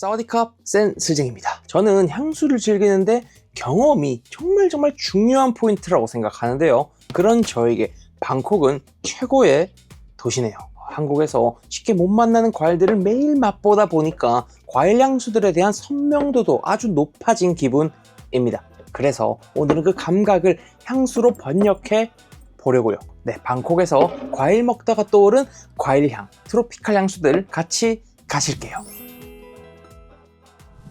사와디캅 센스쟁입니다. 저는 향수를 즐기는데 경험이 정말 정말 중요한 포인트라고 생각하는데요. 그런 저에게 방콕은 최고의 도시네요. 한국에서 쉽게 못 만나는 과일들을 매일 맛보다 보니까 과일 향수들에 대한 선명도도 아주 높아진 기분입니다. 그래서 오늘은 그 감각을 향수로 번역해 보려고요. 네, 방콕에서 과일 먹다가 떠오른 과일향, 트로피칼 향수들 같이 가실게요.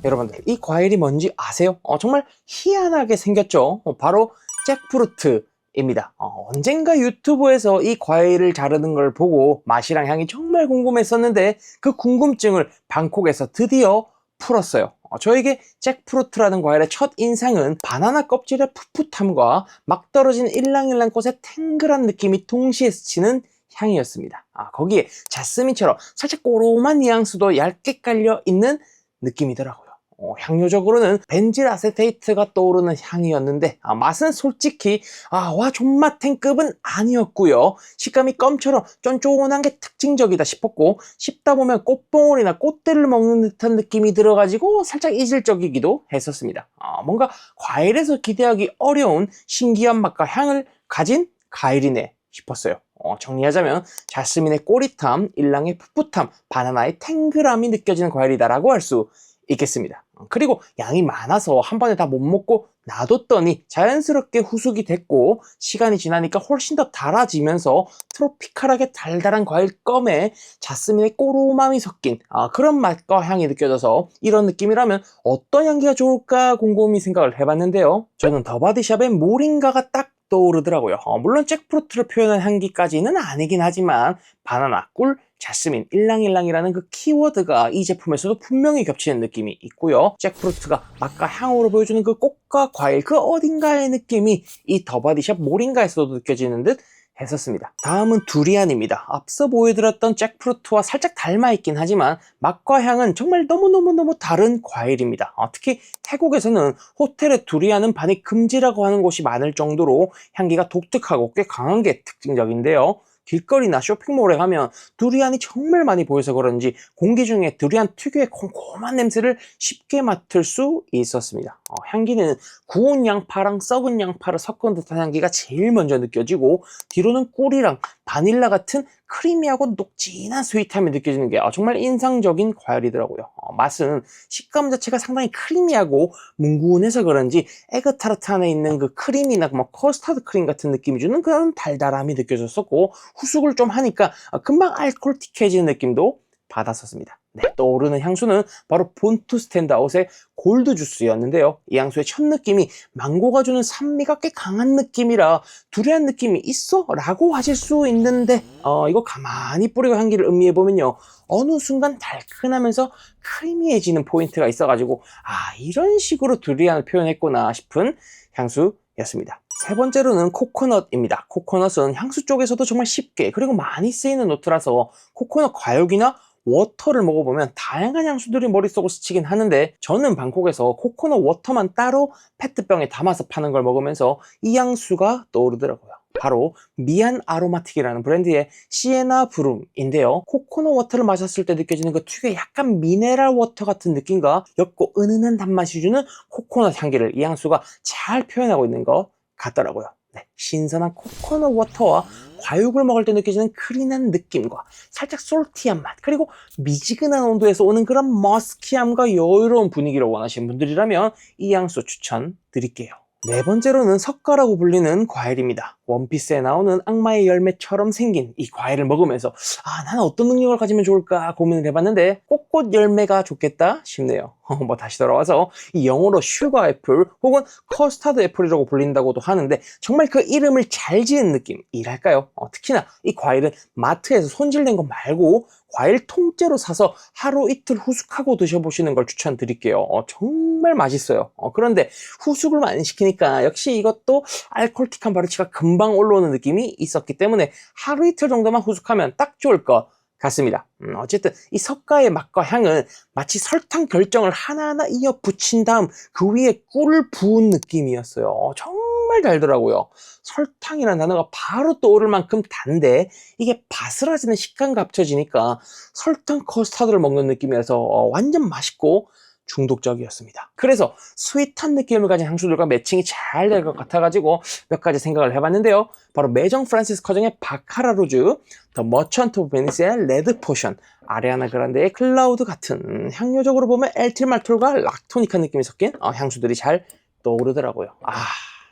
여러분들, 이 과일이 뭔지 아세요? 어, 정말 희한하게 생겼죠? 어, 바로 잭프루트입니다. 어, 언젠가 유튜브에서 이 과일을 자르는 걸 보고 맛이랑 향이 정말 궁금했었는데 그 궁금증을 방콕에서 드디어 풀었어요. 어, 저에게 잭프루트라는 과일의 첫 인상은 바나나 껍질의 풋풋함과 막 떨어진 일랑일랑 꽃의 탱글한 느낌이 동시에 스치는 향이었습니다. 아, 거기에 자스민처럼 살짝 꼬롬한 뉘앙스도 얇게 깔려 있는 느낌이더라고요. 어, 향료적으로는 벤질 아세테이트가 떠오르는 향이었는데 아, 맛은 솔직히 아, 와 존맛탱급은 아니었고요. 식감이 껌처럼 쫀쫀한 게 특징적이다 싶었고 씹다 보면 꽃봉오리나 꽃대를 먹는 듯한 느낌이 들어가지고 살짝 이질적이기도 했었습니다. 아, 뭔가 과일에서 기대하기 어려운 신기한 맛과 향을 가진 과일이네 싶었어요. 어, 정리하자면 자스민의 꼬릿함, 일랑의 풋풋함, 바나나의 탱글함이 느껴지는 과일이다라고 할 수 있겠습니다. 어, 그리고 양이 많아서 한 번에 다 못 먹고 놔뒀더니 자연스럽게 후숙이 됐고 시간이 지나니까 훨씬 더 달아지면서 트로피칼하게 달달한 과일 껌에 자스민의 꼬로움함이 섞인 아, 그런 맛과 향이 느껴져서 이런 느낌이라면 어떤 향기가 좋을까 곰곰이 생각을 해봤는데요. 저는 더바디샵의 모링가가 딱 떠오르더라고요. 어, 물론 잭프루트를 표현한 향기까지는 아니긴 하지만 바나나, 꿀, 자스민, 일랑일랑이라는 그 키워드가 이 제품에서도 분명히 겹치는 느낌이 있고요. 잭프루트가 맛과 향으로 보여주는 그 꽃과 과일 그 어딘가의 느낌이 이 더바디샵 모링가에서도 느껴지는 듯 했었습니다. 다음은 두리안입니다. 앞서 보여드렸던 잭프루트와 살짝 닮아있긴 하지만 맛과 향은 정말 너무너무너무 다른 과일입니다. 어, 특히 태국에서는 호텔의 두리안은 반입 금지라고 하는 곳이 많을 정도로 향기가 독특하고 꽤 강한 게 특징적인데요. 길거리나 쇼핑몰에 가면 두리안이 정말 많이 보여서 그런지 공기 중에 두리안 특유의 콩콩한 냄새를 쉽게 맡을 수 있었습니다. 어, 향기는 구운 양파랑 썩은 양파를 섞은 듯한 향기가 제일 먼저 느껴지고 뒤로는 꿀이랑 바닐라 같은 크리미하고 녹진한 스윗함이 느껴지는 게 어, 정말 인상적인 과일이더라고요. 어, 맛은 식감 자체가 상당히 크리미하고 뭉근해서 그런지 에그타르트 안에 있는 그 크림이나 뭐 커스터드 크림 같은 느낌이 주는 그런 달달함이 느껴졌었고 후숙을 좀 하니까 어, 금방 알코올틱해지는 느낌도 받았었습니다. 네, 떠오르는 향수는 바로 본투 스탠드아웃의 골드 주스였는데요. 이 향수의 첫 느낌이 망고가 주는 산미가 꽤 강한 느낌이라 두리안 느낌이 있어? 라고 하실 수 있는데 어, 이거 가만히 뿌리고 향기를 음미해보면요. 어느 순간 달큰하면서 크리미해지는 포인트가 있어가지고 아 이런 식으로 두리안을 표현했구나 싶은 향수였습니다. 세 번째로는 코코넛입니다. 코코넛은 향수 쪽에서도 정말 쉽게 그리고 많이 쓰이는 노트라서 코코넛 과육이나 워터를 먹어보면 다양한 향수들이 머릿속을 스치긴 하는데 저는 방콕에서 코코넛 워터만 따로 페트병에 담아서 파는 걸 먹으면서 이 향수가 떠오르더라고요. 바로 미안 아로마틱이라는 브랜드의 시에나 브룸인데요. 코코넛 워터를 마셨을 때 느껴지는 그 특유의 약간 미네랄 워터 같은 느낌과 옅고 은은한 단맛이 주는 코코넛 향기를 이 향수가 잘 표현하고 있는 것 같더라고요. 네, 신선한 코코넛 워터와 과육을 먹을 때 느껴지는 크린한 느낌과 살짝 솔티한 맛 그리고 미지근한 온도에서 오는 그런 머스키함과 여유로운 분위기를 원하시는 분들이라면 이 향수 추천드릴게요. 네 번째로는 석가라고 불리는 과일입니다. 원피스에 나오는 악마의 열매처럼 생긴 이 과일을 먹으면서 아, 나는 어떤 능력을 가지면 좋을까 고민을 해봤는데 꽃꽃 열매가 좋겠다 싶네요. 뭐 다시 돌아와서 이 영어로 슈가 애플 혹은 커스타드 애플이라고 불린다고도 하는데 정말 그 이름을 잘 지은 느낌이랄까요? 어, 특히나 이 과일은 마트에서 손질된 거 말고 과일 통째로 사서 하루 이틀 후숙하고 드셔보시는 걸 추천드릴게요. 어, 정말 맛있어요. 어, 그런데 후숙을 많이 시키니까 역시 이것도 알코올틱한 바르치가 금방 올라오는 느낌이 있었기 때문에 하루 이틀 정도만 후숙하면 딱 좋을 것 같습니다. 음, 어쨌든 이 석가의 맛과 향은 마치 설탕 결정을 하나하나 이어 붙인 다음 그 위에 꿀을 부은 느낌이었어요. 어, 정말 달더라고요. 설탕이라는 단어가 바로 떠오를 만큼 단데 이게 바스라지는 식감과 합쳐지니까 설탕 커스터드를 먹는 느낌이라서 어, 완전 맛있고 중독적이었습니다. 그래서 스윗한 느낌을 가진 향수들과 매칭이 잘 될 것 같아가지고 몇 가지 생각을 해봤는데요. 바로 매정 프란시스 커정의 바카라 로즈, 더 머천트 오브 베니스의 레드 포션, 아리아나 그란데의 클라우드 같은 향료적으로 보면 엘틸말톨과 락토닉한 느낌이 섞인 어, 향수들이 잘 떠오르더라고요. 아,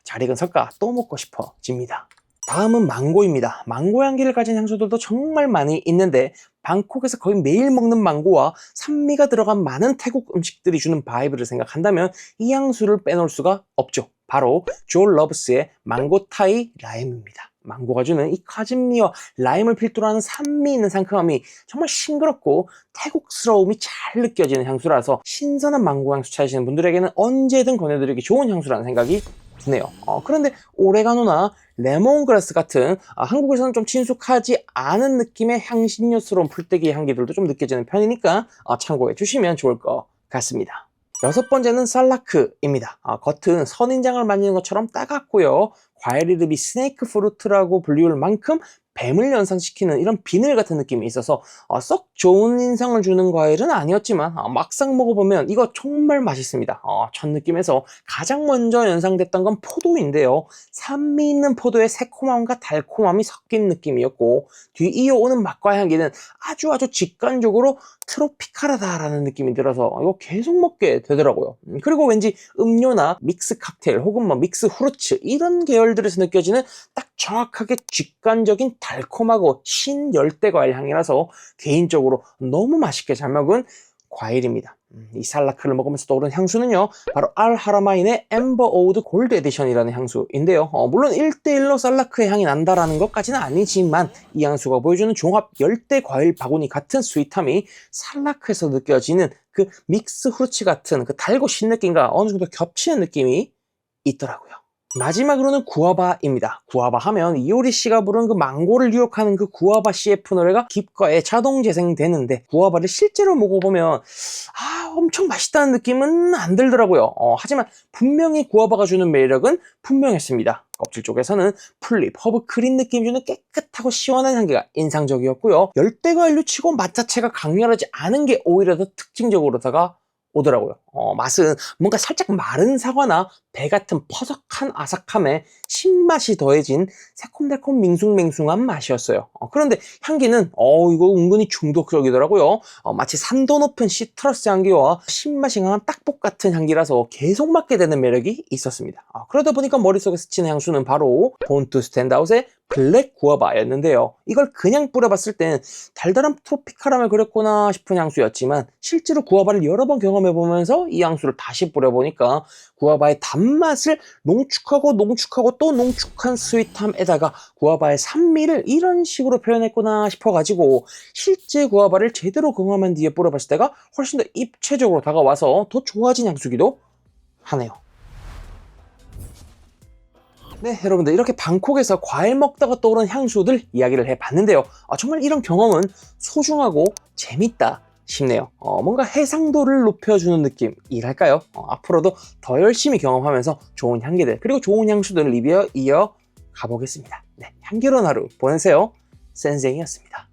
잘 익은 석가 또 먹고 싶어집니다. 다음은 망고입니다. 망고 향기를 가진 향수들도 정말 많이 있는데 방콕에서 거의 매일 먹는 망고와 산미가 들어간 많은 태국 음식들이 주는 바이브를 생각한다면 이 향수를 빼놓을 수가 없죠. 바로 조엘 러브스의 망고 타이 라임입니다. 망고가 주는 이 카즈미와 라임을 필두로 하는 산미 있는 상큼함이 정말 싱그럽고 태국스러움이 잘 느껴지는 향수라서 신선한 망고 향수 찾으시는 분들에게는 언제든 권해드리기 좋은 향수라는 생각이 드네요. 어, 그런데 오레가노나 레몬그라스 같은 아, 한국에서는 좀 친숙하지 않은 느낌의 향신료스러운 풀떼기 향기들도 좀 느껴지는 편이니까 어, 참고해 주시면 좋을 것 같습니다. 여섯 번째는 살라크입니다. 아, 겉은 선인장을 만지는 것처럼 따갑고요. 과일 이름이 스네이크 프루트라고 불리울 만큼 뱀을 연상시키는 이런 비늘 같은 느낌이 있어서 어, 썩 좋은 인상을 주는 과일은 아니었지만 어, 막상 먹어보면 이거 정말 맛있습니다. 어, 첫 느낌에서 가장 먼저 연상됐던 건 포도인데요. 산미 있는 포도의 새콤함과 달콤함이 섞인 느낌이었고 뒤 이어오는 맛과 향기는 아주 아주 직관적으로 트로피칼하다라는 느낌이 들어서 이거 계속 먹게 되더라고요. 음, 그리고 왠지 음료나 믹스 칵테일 혹은 뭐 믹스 후르츠 이런 계열들에서 느껴지는 딱 정확하게 직관적인 달콤하고 신열대 과일 향이라서 개인적으로 너무 맛있게 잘 먹은 과일입니다. 음, 이 살라크를 먹으면서 떠오른 향수는요, 바로 알 하라마인의 엠버 오우드 골드 에디션이라는 향수인데요. 어, 물론 1대1로 살라크의 향이 난다라는 것까지는 아니지만 이 향수가 보여주는 종합 열대 과일 바구니 같은 스윗함이 살라크에서 느껴지는 그 믹스 후르츠 같은 그 달고 신 느낌과 어느 정도 겹치는 느낌이 있더라고요. 마지막으로는 구아바입니다. 구아바 하면 이효리 씨가 부른 그 망고를 유혹하는 그 구아바 CF 노래가 귓가에 자동 재생되는데 구아바를 실제로 먹어보면 아 엄청 맛있다는 느낌은 안 들더라고요. 어, 하지만 분명히 구아바가 주는 매력은 분명했습니다. 껍질 쪽에서는 풀립, 허브 크림 느낌 주는 깨끗하고 시원한 향기가 인상적이었고요. 열대과일로 치고 맛 자체가 강렬하지 않은 게 오히려 더 특징적으로 다가 오더라고요. 어, 맛은 뭔가 살짝 마른 사과나 배 같은 퍼석한 아삭함에 신맛이 더해진 새콤달콤 밍숭맹숭한 맛이었어요. 어, 그런데 향기는 어 이거 은근히 중독적이더라고요. 어, 마치 산도 높은 시트러스 향기와 신맛이 강한 딱복 같은 향기라서 계속 맡게 되는 매력이 있었습니다. 어, 그러다 보니까 머릿속에 스치는 향수는 바로 본투 스탠드아웃의 블랙 구아바였는데요. 이걸 그냥 뿌려봤을 땐 달달한 트로피카람을 그렸구나 싶은 향수였지만 실제로 구아바를 여러 번 경험해보면서 이 향수를 다시 뿌려보니까 구아바의 단맛을 농축하고 농축하고 또 농축한 스윗함에다가 구아바의 산미를 이런 식으로 표현했구나 싶어가지고 실제 구아바를 제대로 경험한 뒤에 뿌려봤을 때가 훨씬 더 입체적으로 다가와서 더 좋아진 향수기도 하네요. 네, 여러분들 이렇게 방콕에서 과일 먹다가 떠오른 향수들 이야기를 해봤는데요. 아, 정말 이런 경험은 소중하고 재밌다 싶네요. 어, 뭔가 해상도를 높여주는 느낌이랄까요? 어, 앞으로도 더 열심히 경험하면서 좋은 향기들 그리고 좋은 향수들을 리뷰 이어 가보겠습니다. 네, 향기로운 하루 보내세요. 센생이었습니다.